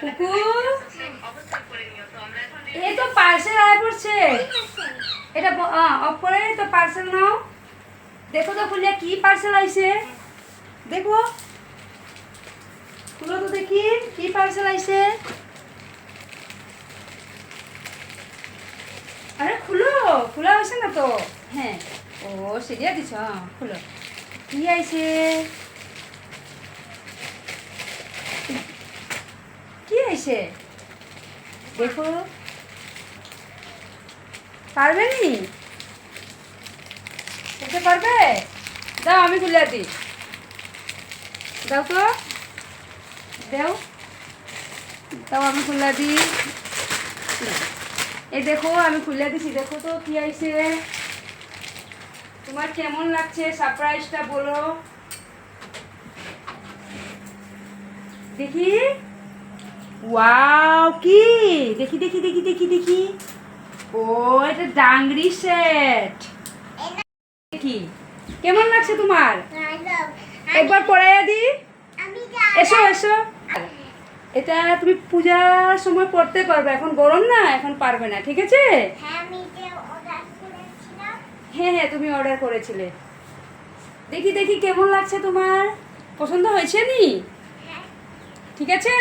কুকুর। এই তো পার্সেল আয় পড়ছে। এটা অফ করে, তো পার্সেল নাও। দেখো তো খুলে কি পার্সেল আইছে। দেখো। খুলো তো দেখি, কি পার্সেল আইছে। আরে খুলো, খোলা হয়েছে না তো? হ্যাঁ। ও সিরিয়া দিছ খুলো। কি আইছে? কি আইছে দেখো। পারবে নি? দেখতে পারবে? দাও, আমি খুলে দিই। দাও তো। দাও। দাও, আমি খুলে দিই। এই দেখো, আমি খুলে দিছি। দেখো তো কি আইছে। তোমার কেমন লাগছে? সারপ্রাইজটা বলো। দেখি। ওয়াও কি? দেখি দেখি দেখি দেখি দেখি। ও এটা ডাংরি সেট দেখি। কেমন লাগছে তোমার? একবার পড়াইয়া দি। এসো এসো। এটা তুমি পূজার সময় পড়তে পারবে। এখন গরম না এখন পারবে না ঠিক আছে? হ্যাঁ হ্যাঁ তুমি অর্ডার করেছিলে। দেখি দেখি কেমন লাগছে তোমার? পছন্দ হয়েছে নি? ঠিক আছে?